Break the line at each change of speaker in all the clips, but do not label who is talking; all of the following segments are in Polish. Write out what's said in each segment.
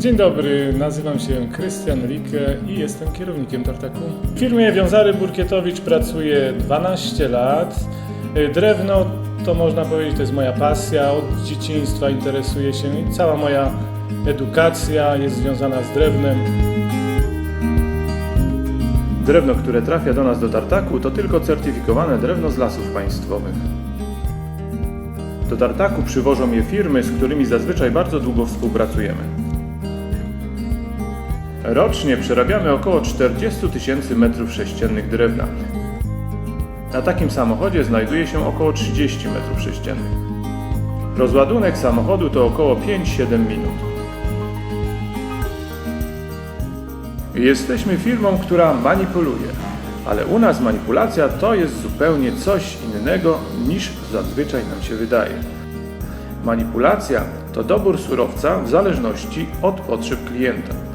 Dzień dobry, nazywam się Krystian Rike i jestem kierownikiem tartaku. W firmie Wiązary Burkietowicz pracuję 12 lat. Y, Drewno to można powiedzieć, to jest moja pasja. Od dzieciństwa interesuję się i cała moja edukacja jest związana z drewnem. Drewno, które trafia do nas do tartaku, to tylko certyfikowane drewno z lasów państwowych. Do tartaku przywożą je firmy, z którymi zazwyczaj bardzo długo współpracujemy. Rocznie przerabiamy około 40 tysięcy metrów sześciennych drewna. Na takim samochodzie znajduje się około 30 metrów sześciennych. Rozładunek samochodu to około 5-7 minut. Jesteśmy firmą, która manipuluje, ale u nas manipulacja to jest zupełnie coś innego niż zazwyczaj nam się wydaje. Manipulacja to dobór surowca w zależności od potrzeb klienta.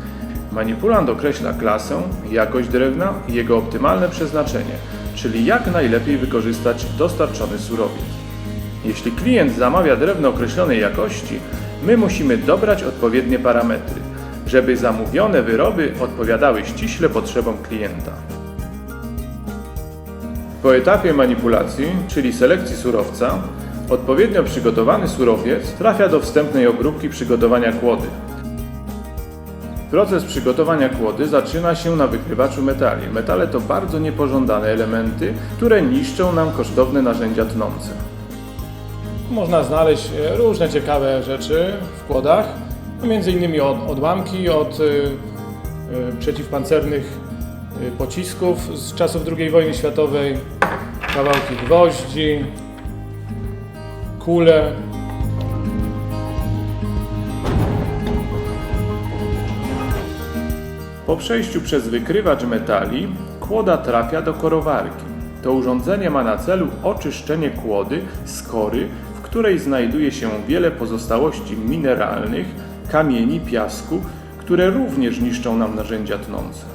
Manipulant określa klasę, jakość drewna i jego optymalne przeznaczenie, czyli jak najlepiej wykorzystać dostarczony surowiec. Jeśli klient zamawia drewno określonej jakości, my musimy dobrać odpowiednie parametry, żeby zamówione wyroby odpowiadały ściśle potrzebom klienta. Po etapie manipulacji, czyli selekcji surowca, odpowiednio przygotowany surowiec trafia do wstępnej obróbki przygotowania kłody. Proces przygotowania kłody zaczyna się na wykrywaczu metali. Metale to bardzo niepożądane elementy, które niszczą nam kosztowne narzędzia tnące. Można znaleźć e, różne ciekawe rzeczy w kłodach, między innymi od, odłamki od y, y, przeciwpancernych pocisków z czasów II wojny światowej, kawałki gwoździ, kule, Po przejściu przez wykrywacz metali kłoda trafia do korowarki. To urządzenie ma na celu oczyszczenie kłody z kory, w której znajduje się wiele pozostałości mineralnych, kamieni, piasku, które również niszczą nam narzędzia tnące.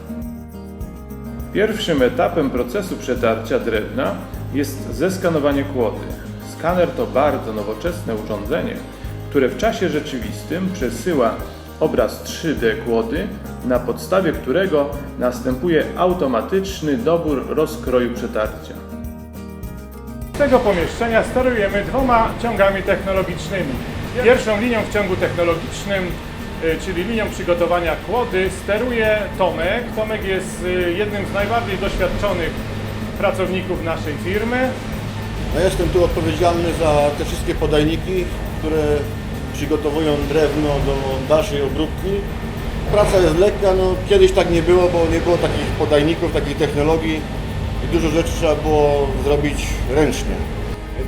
Pierwszym etapem procesu przetarcia drewna jest zeskanowanie kłody. Skaner to bardzo nowoczesne urządzenie, które w czasie rzeczywistym przesyła obraz 3D kłody, na podstawie którego następuje automatyczny dobór rozkroju przetarcia. Z tego pomieszczenia sterujemy dwoma ciągami technologicznymi. Pierwszą linią w ciągu technologicznym, y, czyli linią przygotowania kłody, steruje Tomek. Tomek jest y, jednym z najbardziej doświadczonych pracowników naszej firmy.
No jestem tu odpowiedzialny za te wszystkie podajniki, które przygotowują drewno do dalszej obróbki. Praca jest lekka, no kiedyś tak nie było, bo nie było takich podajników, takiej technologii i dużo rzeczy trzeba było zrobić ręcznie.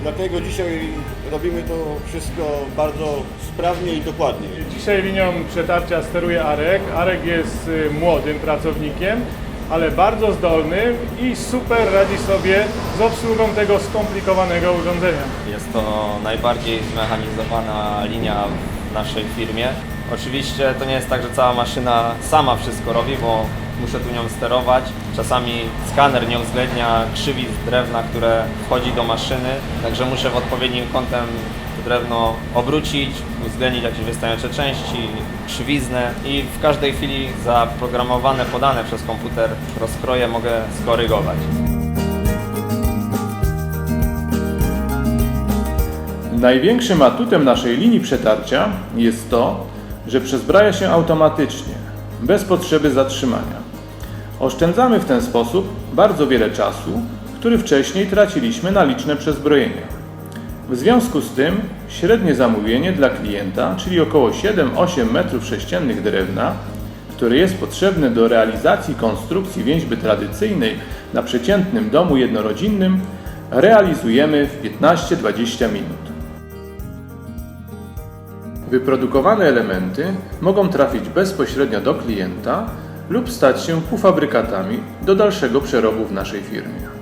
Dlatego dzisiaj robimy to wszystko bardzo sprawnie i dokładnie.
Dzisiaj linią przetarcia steruje Arek. Arek jest y, młodym pracownikiem, ale bardzo zdolnym i super radzi sobie z obsługą tego skomplikowanego urządzenia.
Jest to najbardziej zmechanizowana linia w naszej firmie. Oczywiście to nie jest tak, że cała maszyna sama wszystko robi, bo muszę tu nią sterować. Czasami skaner nie uwzględnia krzywic drewna, które wchodzi do maszyny, także muszę w odpowiednim kątem drewno obrócić, uwzględnić jakieś wystające części, krzywiznę i w każdej chwili zaprogramowane, podane przez komputer rozkroje mogę skorygować.
Największym atutem naszej linii przetarcia jest to, że przezbraja się automatycznie, bez potrzeby zatrzymania. Oszczędzamy w ten sposób bardzo wiele czasu, który wcześniej traciliśmy na liczne przezbrojenia. W związku z tym średnie zamówienie dla klienta, czyli około 7-8 m3 drewna, które jest potrzebne do realizacji konstrukcji więźby tradycyjnej na przeciętnym domu jednorodzinnym, realizujemy w 15-20 minut. Wyprodukowane elementy mogą trafić bezpośrednio do klienta lub stać się półfabrykatami do dalszego przerobu w naszej firmie.